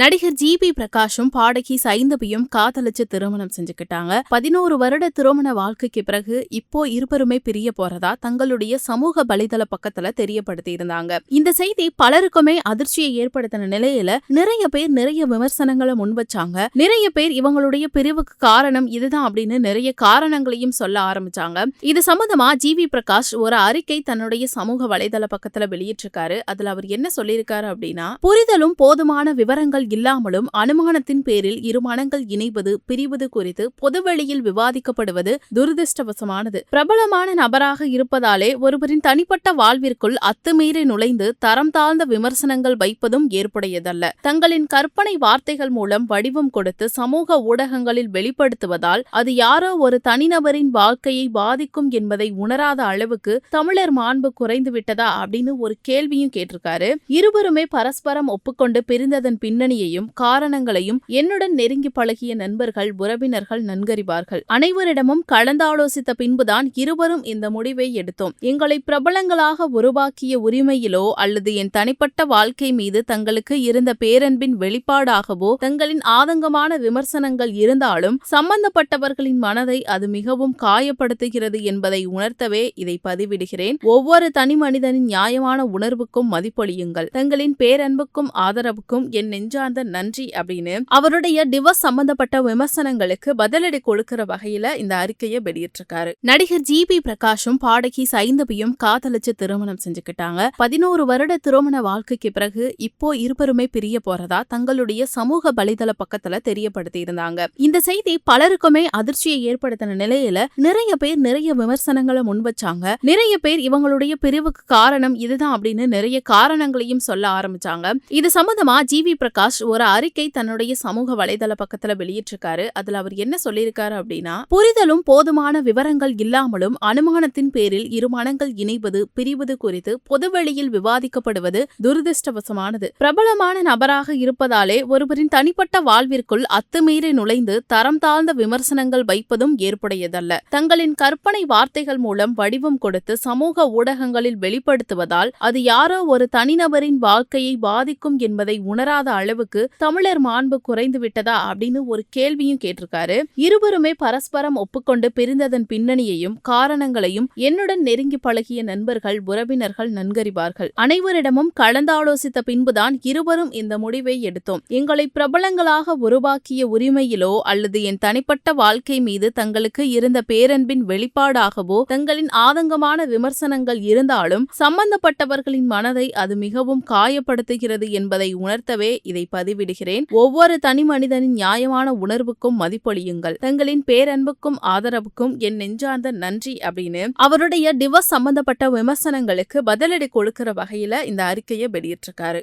நடிகர் G B பிரகாஷும் பாடகி சைந்தவியும் காதலிச்சு திருமணம் செஞ்சுக்கிட்டாங்க. பதினோரு வருட திருமண வாழ்க்கைக்கு பிறகு இப்போ இருவருமே பிரிய போறதா தங்களுடைய சமூக வலைதள பக்கத்துல தெரியப்படுத்தி இருந்தாங்க. இந்த செய்தி பலருக்குமே அதிர்ச்சியை ஏற்படுத்தின நிலையில நிறைய பேர் நிறைய விமர்சனங்களை முன்வச்சாங்க நிறைய பேர் இவங்களுடைய பிரிவுக்கு காரணம் இதுதான் அப்படின்னு நிறைய காரணங்களையும் சொல்ல ஆரம்பிச்சாங்க. இது சம்பந்தமா ஜி வி பிரகாஷ் ஒரு அறிக்கை தன்னுடைய சமூக வலைதள பக்கத்துல வெளியிட்டிருக்காரு. அதுல அவர் என்ன சொல்லியிருக்காரு அப்படின்னா புரிதலும் போதுமான விவரங்கள் இல்லாமலும் அனுமானத்தின் பேரில் இரு மனங்கள் இணைவது பிரிவது குறித்து பொதுவெளியில் விவாதிக்கப்படுவது துரதிருஷ்டவசமானது. பிரபலமான நபராக இருப்பதாலே ஒருவரின் தனிப்பட்ட வாழ்விற்குள் அத்துமீறி நுழைந்து தரம் தாழ்ந்த விமர்சனங்கள் வைப்பதும் ஏற்புடையதல்ல. தங்களின் கற்பனை வார்த்தைகள் மூலம் வடிவம் கொடுத்து சமூக ஊடகங்களில் வெளிப்படுத்துவதால் அது யாரோ ஒரு தனிநபரின் வாழ்க்கையை பாதிக்கும் என்பதை உணராத அளவுக்கு தமிழர் மாண்பு குறைந்து விட்டதா அப்படின்னு ஒரு கேள்வியும் கேட்டிருக்காரு. இருவருமே பரஸ்பரம் ஒப்புக்கொண்டு பிரிந்ததன் பின்னணி தன்மையையும் காரணங்களையும் என்னுடன் நெருங்கி பழகிய நண்பர்கள் உறவினர்கள் நன்கறிவார்கள். அனைவரிடமும் கலந்தாலோசித்த பின்புதான் இருவரும் இந்த முடிவை எடுத்தோம். எங்களை பிரபலங்களாக உருவாக்கிய உரிமையிலோ அல்லது என் தனிப்பட்ட வாழ்க்கை மீது தங்களுக்கு இருந்த பேரன்பின் வெளிப்பாடாகவோ தங்களின் ஆதங்கமான விமர்சனங்கள் இருந்தாலும் சம்பந்தப்பட்டவர்களின் மனதை அது மிகவும் காயப்படுத்துகிறது என்பதை உணர்த்தவே இதை பதிவிடுகிறேன். ஒவ்வொரு தனி மனிதனின் நியாயமான உணர்வுக்கும் மதிப்பொழியுங்கள் தங்களின் பேரன்புக்கும் ஆதரவுக்கும் என் நெஞ்சார்ந்த நன்றி அப்படின்னு அவருடைய டிவோர்ஸ் சம்பந்தப்பட்ட விமர்சனங்களுக்கு பதிலடி கொடுக்கிற வகையில இந்த அறிக்கையை வெளியிட்டிருக்காரு. நடிகர் ஜி பி பிரகாஷும் பாடகி சைந்தபியும் காதலிச்சு திருமணம் செஞ்சுக்கிட்டாங்க. பதினோரு வருட திருமண வாழ்க்கைக்கு பிறகு இப்போ இருவருமே பிரிய போறதா தங்களுடைய சமூக வலைதள பக்கத்துல தெரியப்படுத்தி இருந்தாங்க. இந்த செய்தி பலருக்குமே அதிர்ச்சியை ஏற்படுத்தின நிலையில நிறைய பேர் நிறைய விமர்சனங்களை முன்வச்சாங்க நிறைய பேர் இவங்களுடைய பிரிவுக்கு காரணம் இதுதான் அப்படின்னு நிறைய காரணங்களையும் சொல்ல ஆரம்பிச்சாங்க. இது சம்பந்தமா ஜி வி பிரகாஷ் ஒரு அறிக்கை தன்னுடைய சமூக வலைதள பக்கத்துல வெளியிட்டிருக்காரு. அதுல அவர் என்ன சொல்லியிருக்காரு அப்படின்னா புரிதலும் போதுமான விவரங்கள் இல்லாமலும் அனுமானத்தின் பேரில் இரு மனங்கள் இணைவது பிரிவது குறித்து பொதுவெளியில் விவாதிக்கப்படுவது துரதிருஷ்டவசமானது. பிரபலமான நபராக இருப்பதாலே ஒருவரின் தனிப்பட்ட வாழ்விற்குள் அத்துமீறி நுழைந்து தரம் தாழ்ந்த விமர்சனங்கள் வைப்பதும் ஏற்புடையதல்ல. தங்களின் கற்பனை வார்த்தைகள் மூலம் வடிவம் கொடுத்து சமூக ஊடகங்களில் வெளிப்படுத்துவதால் அது யாரோ ஒரு தனிநபரின் வாழ்க்கையை பாதிக்கும் என்பதை உணராத அளவு அளவுக்கு தமிழர் மாண்பு குறைந்து விட்டதா அப்படின்னு ஒரு கேள்வியும் கேட்டிருக்காரு. இருவருமே பரஸ்பரம் ஒப்புக்கொண்டு பிரிந்ததன் பின்னணியையும் காரணங்களையும் என்னுடன் நெருங்கி பழகிய நண்பர்கள் உறவினர்கள் நன்கறிவார்கள். அனைவரிடமும் கலந்தாலோசித்த பின்புதான் இருவரும் இந்த முடிவை எடுத்தோம். எங்களை பிரபலங்களாக உருவாக்கிய உரிமையிலோ அல்லது என் தனிப்பட்ட வாழ்க்கை மீது தங்களுக்கு இருந்த பேரன்பின் வெளிப்பாடாகவோ தங்களின் ஆதங்கமான விமர்சனங்கள் இருந்தாலும் சம்பந்தப்பட்டவர்களின் மனதை அது மிகவும் காயப்படுத்துகிறது என்பதை உணர்த்தவே இதை பதிவிடுகிறேன். ஒவ்வொரு தனி மனிதனின் நியாயமான உணர்வுக்கும் மதிப்பொழியுங்கள் தங்களின் பேரன்புக்கும் ஆதரவுக்கும் என் நெஞ்சார்ந்த நன்றி அப்படின்னு அவருடைய டிவோர்ஸ் சம்பந்தப்பட்ட விமர்சனங்களுக்கு பதிலடி கொடுக்கிற வகையில இந்த அறிக்கையை வெளியிட்டிருக்காரு.